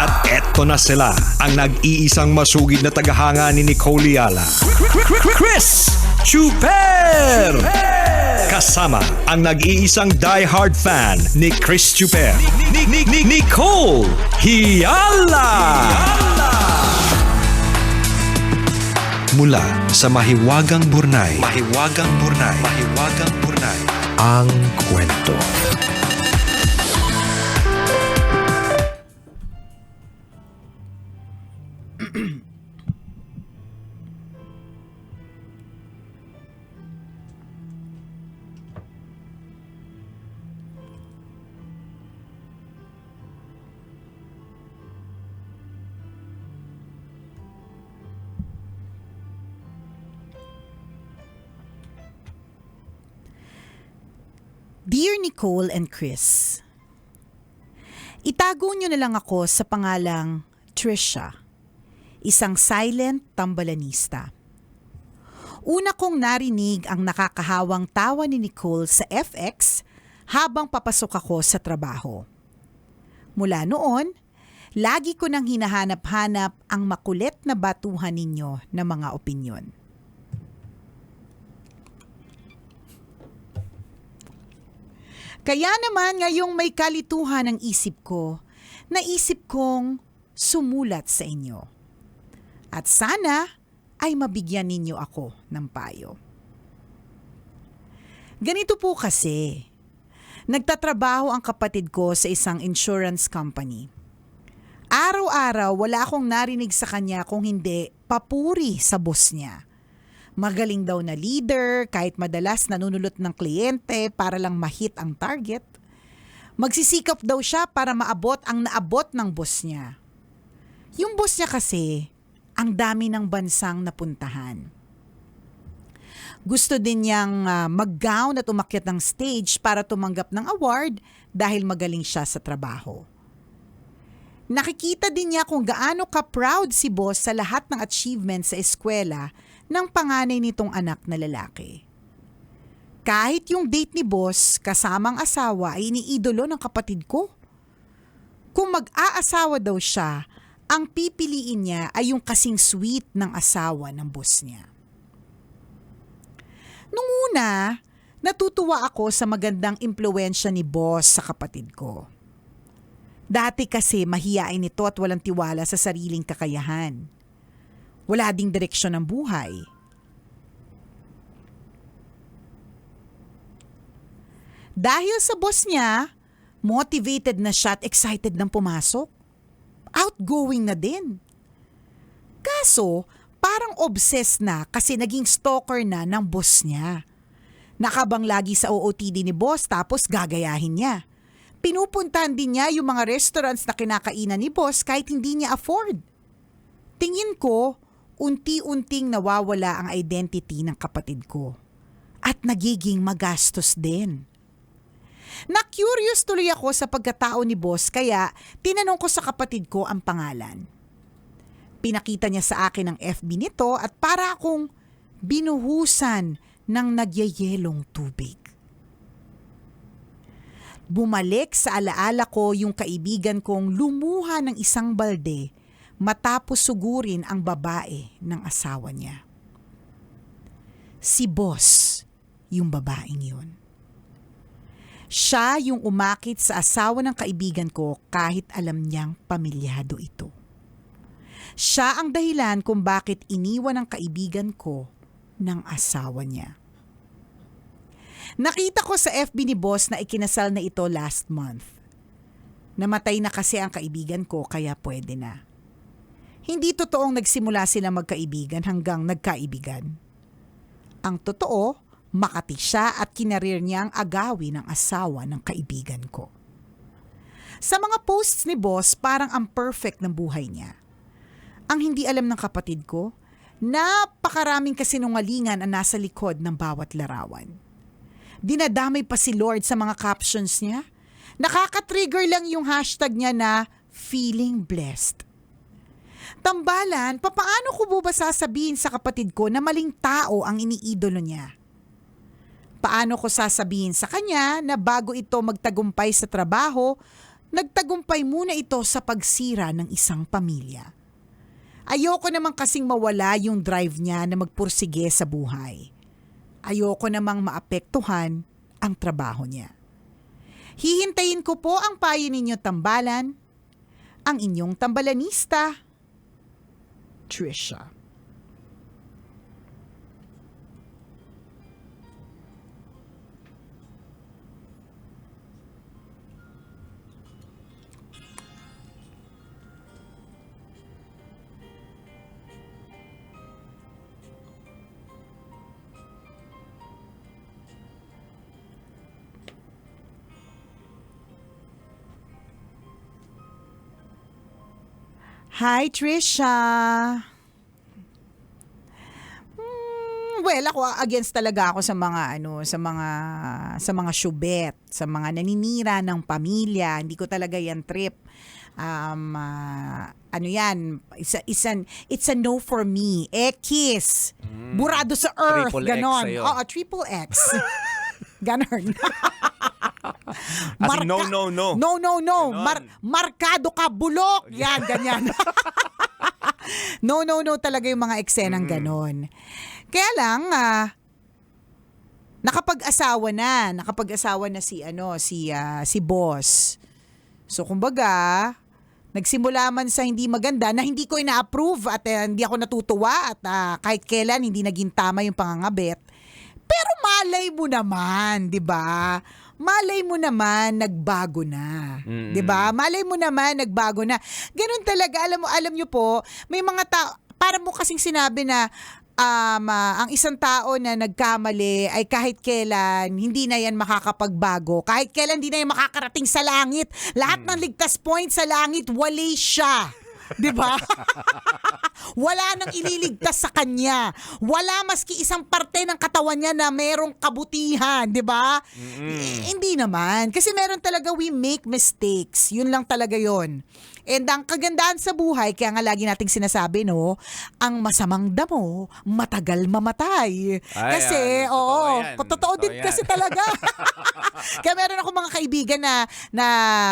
At eto na sila, ang nag-iisang masugid na tagahanga ni Nicole Yala. Chris Chuper! Kasama ang nag-iisang die-hard fan ni Chris Chuper. Ni- ni- ni- Nicole Hiala! Mula sa Mahiwagang Burnay. Mahiwagang Burnay. Mahiwagang Burnay. Ang kwento. Dear Nicole and Chris, Itago niyo na lang ako sa pangalang Trisha, isang silent tambalanista. Una kong narinig ang nakakahawang tawa ni Nicole sa FX habang papasok ako sa trabaho. Mula noon, lagi ko nang hinahanap-hanap ang makulit na batuhan ninyo ng mga opinyon. Kaya naman ngayong may kalituhan ang isip ko, naisip kong sumulat sa inyo. At sana ay mabigyan ninyo ako ng payo. Ganito po kasi, nagtatrabaho ang kapatid ko sa isang insurance company. Araw-araw wala akong narinig sa kanya kung hindi papuri sa boss niya. Magaling daw na leader kahit madalas nanunulot ng kliyente para lang mahit ang target. Magsisikap daw siya para maabot ang naabot ng boss niya. Yung boss niya kasi, ang dami ng bansang napuntahan. Gusto din niyang ah, mag-gown at umakyat ng stage para tumanggap ng award dahil magaling siya sa trabaho. Nakikita din niya kung gaano ka-proud si boss sa lahat ng achievements sa eskwela ng panganay nitong anak na lalaki. Kahit yung date ni boss kasamang asawa ay iniidolo ng kapatid ko. Kung mag-aasawa daw siya, ang pipiliin niya ay yung kasing sweet ng asawa ng boss niya. Nung una, natutuwa ako sa magandang impluensya ni boss sa kapatid ko. Dati kasi mahiyain ito at walang tiwala sa sariling kakayahan. Wala ding direksyon ng buhay. Dahil sa boss niya, motivated na siya at excited nang pumasok. Outgoing na din. Kaso, parang obsessed na kasi naging stalker na ng boss niya. Nakabang lagi sa OOTD ni boss tapos gagayahin niya. Pinupuntahan din niya yung mga restaurants na kinakainan ni boss kahit hindi niya afford. Tingin ko, unti-unting nawawala ang identity ng kapatid ko. At nagiging magastos din. Na-curious tuloy ako sa pagkatao ni boss kaya tinanong ko sa kapatid ko ang pangalan. Pinakita niya sa akin ang FB nito at para akong binuhusan ng nagyayelong tubig. Bumalik sa alaala ko yung kaibigan kong lumuha ng isang balde matapos sugurin ang babae ng asawa niya. Si boss yung babaeng yun. Siya yung umakit sa asawa ng kaibigan ko kahit alam niyang pamilyado ito. Siya ang dahilan kung bakit iniwan ng kaibigan ko ng asawa niya. Nakita ko sa FB ni boss na ikinasal na ito last month. Namatay na kasi ang kaibigan ko kaya pwede na. Hindi totoong nagsimula sila magkaibigan hanggang nagkaibigan. Ang totoo, makati siya at kinarir niya ang agawi ng asawa ng kaibigan ko. Sa mga posts ni boss, parang ang perfect ng buhay niya. Ang hindi alam ng kapatid ko, napakaraming kasinungalingan ang nasa likod ng bawat larawan. Dinadamay pa si Lord sa mga captions niya. Nakaka-trigger lang yung hashtag niya na feeling blessed. Tambalan, papaano ko ba sasabihin sa kapatid ko na maling tao ang iniidolo niya? Paano ko sasabihin sa kanya na bago ito magtagumpay sa trabaho, nagtagumpay muna ito sa pagsira ng isang pamilya. Ayoko namang kasing mawala yung drive niya na magpursige sa buhay. Ayoko namang maapektuhan ang trabaho niya. Hihintayin ko po ang payo ninyo tambalan, ang inyong tambalanista, Trisha. Hi, Trisha. Hmm, well, ako against talaga ako sa mga ano, sa mga sa mga syubet, sa mga naninira ng pamilya. Hindi ko talaga yan trip. Um, ah, ano yan, it's a, it's, a no for me. X. Burado sa earth. Triple X ganon. sa'yo. Oo, triple X. ganon. As in, no, no, no. No, no, no. Ganon. Mar- markado ka, bulok. Yan, ganyan. no, no, no talaga yung mga eksenang ganon. Kaya lang, ah, nakapag-asawa na. Nakapag-asawa na si, ano, si, ah, si boss. So, kumbaga, nagsimula man sa hindi maganda na hindi ko ina-approve at eh, hindi ako natutuwa at ah, kahit kailan hindi naging tama yung pangangabet. Pero malay mo naman, 'di ba? Malay mo naman nagbago na. 'Di ba? Malay mo naman nagbago na. Ganun talaga, alam mo, alam niyo po, may mga tao para mo kasing sinabi na um, ah, ang isang tao na nagkamali ay kahit kailan hindi na yan makakapagbago. Kahit kailan hindi na yan makakarating sa langit. Lahat ng ligtas point sa langit, wali siya. 'Di ba? Wala nang ililigtas sa kanya. Wala maski isang parte ng katawan niya na merong kabutihan, 'di ba? Eh, hindi naman kasi meron talaga we make mistakes. Yun lang talaga 'yon. And ang kagandahan sa buhay, kaya nga lagi nating sinasabi, no, ang masamang damo, matagal mamatay. Ay, kasi, totoo oo, yan. totoo, Totoo din yan. kasi talaga. Kaya meron ako mga kaibigan na na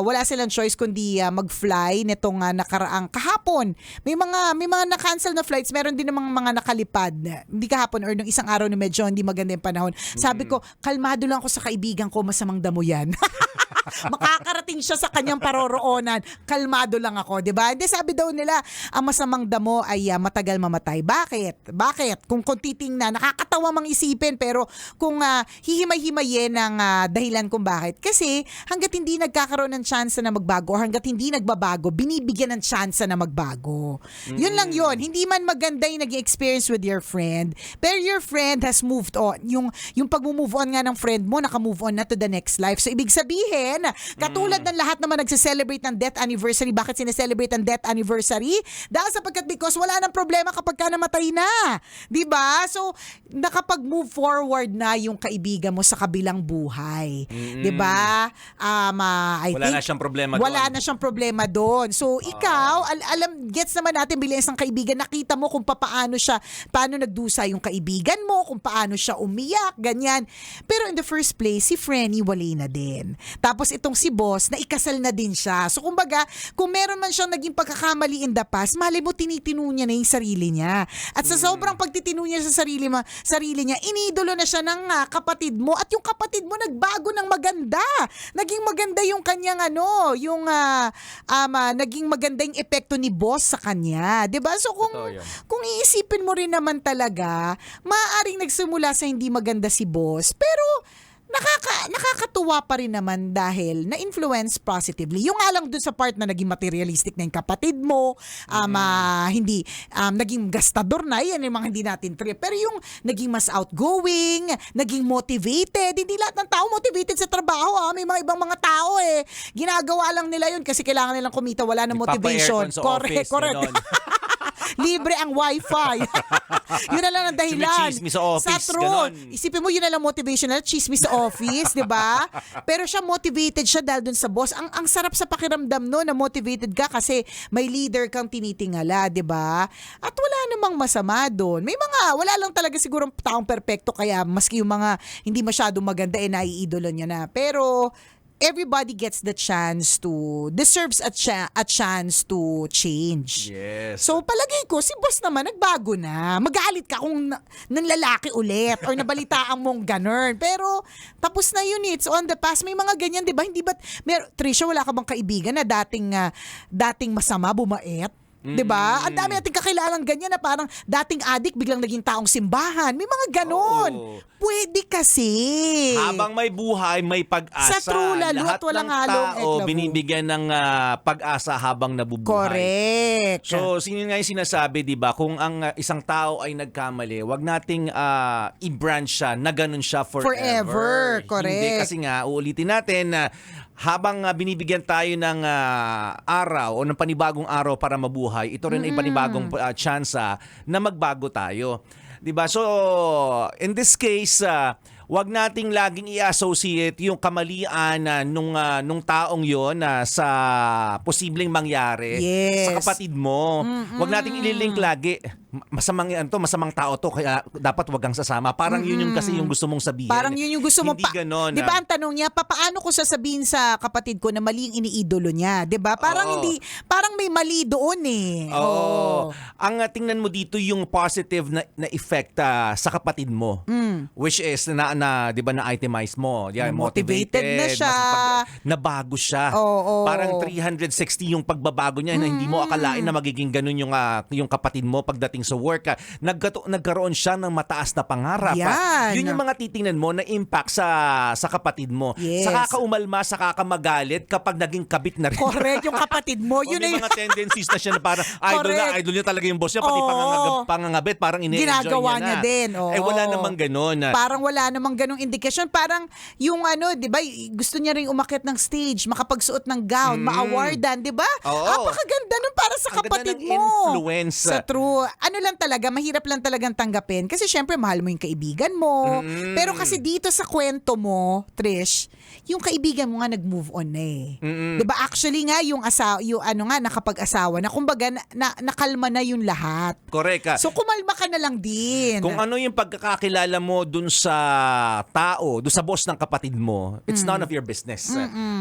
wala silang choice kundi ah, mag-fly nitong ah, nakaraang kahapon. May mga may mga na-cancel na flights, meron din namang mga nakalipad. Hindi kahapon or nung isang araw na medyo hindi maganda yung panahon. Sabi ko, kalmado lang ako sa kaibigan ko, masamang damo yan. Makakarating siya sa kanyang paroroonan. Kalmado lang ako, 'di ba? Hindi sabi daw nila, ang masamang damo ay ah, matagal mamatay. Bakit? Bakit? Kung kung titingnan, nakakatawa mang isipin pero kung ah, hihimay-himayin ang ah, dahilan kung bakit. Kasi hangga't hindi nagkakaroon ng chance na magbago or hangga't hindi nagbabago, binibigyan ng chance na magbago. Yun lang yun. Hindi man maganda yung naging experience with your friend, pero your friend has moved on. Yung, yung pag-move on nga ng friend mo, naka-move on na to the next life. So, ibig sabihin, katulad ng lahat naman nagse-celebrate ng death anniversary, bakit sineselebrate ang death anniversary? Dahil sapagkat because wala nang problema kapag ka namatay na. 'Di ba? So, nakapag-move forward na yung kaibigan mo sa kabilang buhay. 'Di ba? Um, ah, I Wala think, na siyang problema Wala doon. na siyang problema doon. So, ikaw, al- alam, gets naman natin bilang isang kaibigan, nakita mo kung paano siya, paano nagdusa yung kaibigan mo, kung paano siya umiyak, ganyan. Pero in the first place, si Frenny wali na din. Tapos itong si boss, na ikasal na din siya. So, kumbaga, kung meron man siyang naging pagkakamali in the past, mali mo tinitinu niya na yung sarili niya. At sa sobrang pagtitinu niya sa sarili, ma, sarili niya, inidolo na siya ng ah, kapatid mo at yung kapatid mo nagbago ng maganda. Naging maganda yung kanyang ano, yung ah, um, naging maganda yung epekto ni boss sa kanya. 'Di ba? So kung kung iisipin mo rin naman talaga, maaaring nagsimula sa hindi maganda si boss, pero nakaka nakakatuwa pa rin naman dahil na-influence positively. Yung nga lang dun sa part na naging materialistic na yung kapatid mo, um, ah, hindi, um, naging gastador na, yan yung mga hindi natin trip. Pero yung naging mas outgoing, naging motivated, hindi lahat ng tao motivated sa trabaho. Ah. May mga ibang mga tao eh, ginagawa lang nila yun kasi kailangan nilang kumita, wala na motivation. Correct, correct. Libre ang wifi. yun na lang ang dahilan. Sumichismis sa office, Sa ganon. Isipin mo, yun na lang motivational, chismis sa office, di ba? Pero siya motivated siya dahil dun sa boss. Ang ang sarap sa pakiramdam no na motivated ka kasi may leader kang tinitingala, di ba? At wala namang masama doon. May mga, wala lang talaga siguro taong perpekto kaya maski yung mga hindi masyado maganda eh naiidolo niya na. Pero everybody gets the chance to deserves a, cha- a chance to change. Yes. So palagay ko, si boss naman nagbago na. Magalit ka kung na, ng lalaki ulit or nabalitaan mong ganun. Pero tapos na yun, it's on the past. May mga ganyan, di ba? Hindi ba, mer Trisha, wala ka bang kaibigan na dating, ah, dating masama, bumait? Di ba? Ang dami nating kakilalang ganyan na parang dating adik biglang naging taong simbahan. May mga ganon. Oo. Pwede kasi. Habang may buhay, may pag-asa. Sa true lalo Lahat at walang ng halong tao eklabo. binibigyan ng ah, pag-asa habang nabubuhay. Correct. So, sino nga yung sinasabi, di ba, kung ang ah, isang tao ay nagkamali, wag nating ah, i-branch siya na ganun siya forever. Forever, correct. Hindi, kasi nga, uulitin natin na habang ah, binibigyan tayo ng ah, araw o ng panibagong araw para mabuhay, ito rin ay panibagong uh, tsansa na magbago tayo. 'Di ba? So, in this case, ah, wag nating laging i-associate yung kamalian na nung ah, nung taong 'yon na sa posibleng mangyari Yes. sa kapatid mo. Wag nating ililink lagi. Masamang yan to, masamang tao to, kaya dapat wag kang sasama. Parang yun yung kasi yung gusto mong sabihin. Parang yun yung gusto mo Hindi pa. ganon. Di ba ang tanong niya, papaano ko sasabihin sa kapatid ko na mali yung iniidolo niya? Di ba? Parang Oo. hindi, parang may mali doon eh. Oo. Ang uh, tingnan mo dito yung positive na, na effect ah, sa kapatid mo. Which is na, na 'di ba na itemize mo. Yeah, Na motivated na siya. masipag- nabago siya. Oo. Parang 360 yung pagbabago niya na hindi mo akalain na magiging ganun yung ah, yung kapatid mo pagdating sa work. ah. Nagkato, nagkaroon siya ng mataas na pangarap. Yan. Yun yung mga titingnan mo na impact sa sa kapatid mo. Yes. Sa kakaumalma, sa kakamagalit kapag naging kabit na rin. Correct, yung kapatid mo. O Yun may na yun. mga tendencies na siya na parang idol na idol niya talaga yung boss niya pati Oo. pangangab- pangangabit parang ine-enjoy Ginagawa niya, niya na. din, oo. Eh wala namang ganun. Parang wala namang ganong indikasyon. Parang yung ano, di ba, gusto niya rin umakit ng stage, makapagsuot ng gown, ma-awardan, di ba? Mm. Oo. Napakaganda nun para sa Ang ganda kapatid ng mo. influence. Sa true. Ano lang talaga, mahirap lang talagang tanggapin. Kasi syempre, mahal mo yung kaibigan mo. Mm. Pero kasi dito sa kwento mo, Trish, yung kaibigan mo nga nag-move on na eh. Mm-mm. Di ba? Actually nga, yung, asawa, yung ano nga, nakapag-asawa na, kumbaga, na, na- nakalma na yung lahat. Correct ka. So, kumalma ka na lang din. Kung ano yung pagkakakilala mo dun sa tao, dun sa boss ng kapatid mo, it's none of your business.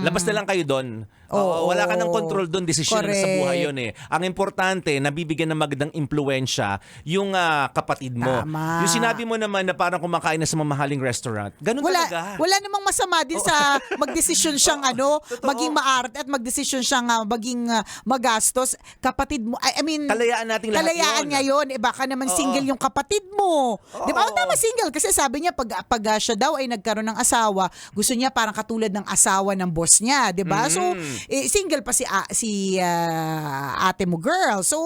Labas na lang kayo Mm. Oo. wala ka ng control dun, desisyon na sa buhay yun eh. Ang importante, nabibigyan ng magandang impluensya yung ah, kapatid mo. Tama. Yung sinabi mo naman na parang kumakain na sa mamahaling restaurant, ganun wala, talaga. wala namang masama din sa magdesisyon siyang ano, totoo. maging maarte at magdesisyon siyang ah, maging ah, magastos. Kapatid mo, I, I mean, Kalayaan nating lahat kalayaan yun. niya yun. Eh baka naman Oo. single yung kapatid mo. Di ba? Oo. O tama single. Kasi sabi niya, pag, pag ah, siya daw ay nagkaroon ng asawa, gusto niya parang katulad ng asawa ng boss niya. Di ba? So, Mm. eh, single pa si, ah, si ah, ate mo girl. So,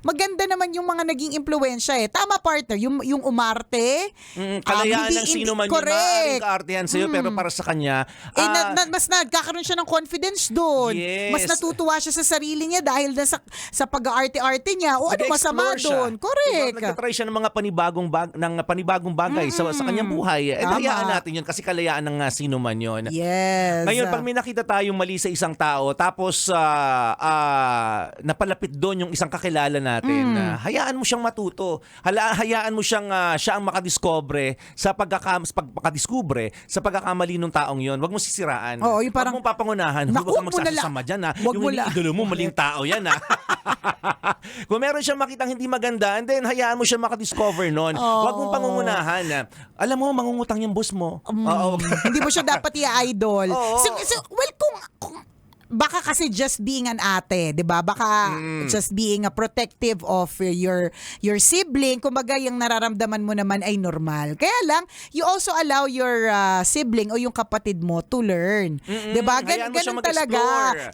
maganda naman yung mga naging impluensya eh. Tama partner, yung, yung umarte. Mm, um, kalayaan hindi- ng sino man yun, correct. maaaring kaartihan sa'yo, pero para sa kanya, Eh, ah, na, na- mas nagkakaroon siya ng confidence doon. Yes. Mas natutuwa siya sa sarili niya dahil na sa, sa pag-arte-arte niya. O ano masama doon? Correct. Diba, nagtatry siya ng mga panibagong bag, ng panibagong bagay sa, sa kanyang buhay. Eh, Tama. hayaan natin yun kasi kalayaan ng ah, sino man yun. Yes. Ngayon, pag may nakita tayong mali sa isang tao, tapos ah, ah, napalapit doon yung isang kakilala natin, Mm. ah, hayaan mo siyang matuto. Hala, hayaan mo siyang ah, siya ang makadiscover sa pagkaka, sa pagkakadiscover sa pagkakamali ng taong yon. Huwag mo sisiraan. Oo, yung parang- Huwag mong papangunahan. Naku, Huwag kang wag mo na lang. magsasama dyan. Ha. Wag yung mo lang. iniidolo mo, maling tao yan. Ha. Kung meron siyang makitang hindi maganda, and then hayaan mo siya makadiscover noon. Huwag mong pangungunahan. na, Alam mo, mangungutang yung boss mo. Oo. hindi mo siya dapat i-idol. Oo. So, so, well, kung, kung baka kasi just being an ate, 'di ba? Baka Mm. just being a protective of your your sibling, kumbaga yung nararamdaman mo naman ay normal. Kaya lang, you also allow your uh, sibling o yung kapatid mo to learn. 'Di ba? Siya ganun talaga.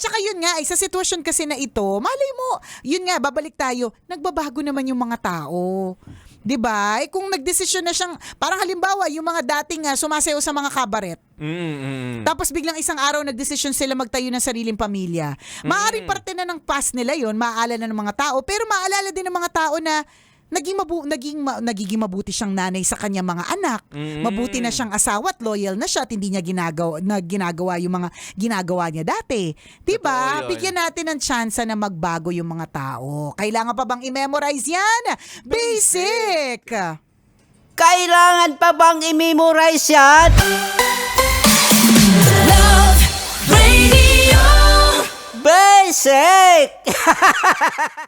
Tsaka yun nga, eh, sa sitwasyon kasi na ito, malay mo, yun nga, babalik tayo, nagbabago naman yung mga tao. 'Di ba? Eh kung nagdesisyon na siyang parang halimbawa yung mga dating uh, sumasayaw sa mga kabaret, Mm, mm, mm. tapos biglang isang araw nagdesisyon sila magtayo ng sariling pamilya. Maaring parte na ng past nila 'yon, maaalala ng mga tao, pero maalala din ng mga tao na naging mabu naging ma- nagiging mabuti siyang nanay sa kanyang mga anak. Mm. Mabuti na siyang asawa at loyal na siya at hindi niya ginagawa na ginagawa yung mga ginagawa niya dati. 'Di ba? Bigyan natin ng chance na magbago yung mga tao. Kailangan pa bang i-memorize 'yan? Basic. Kailangan pa bang i-memorize yan? Love Basic!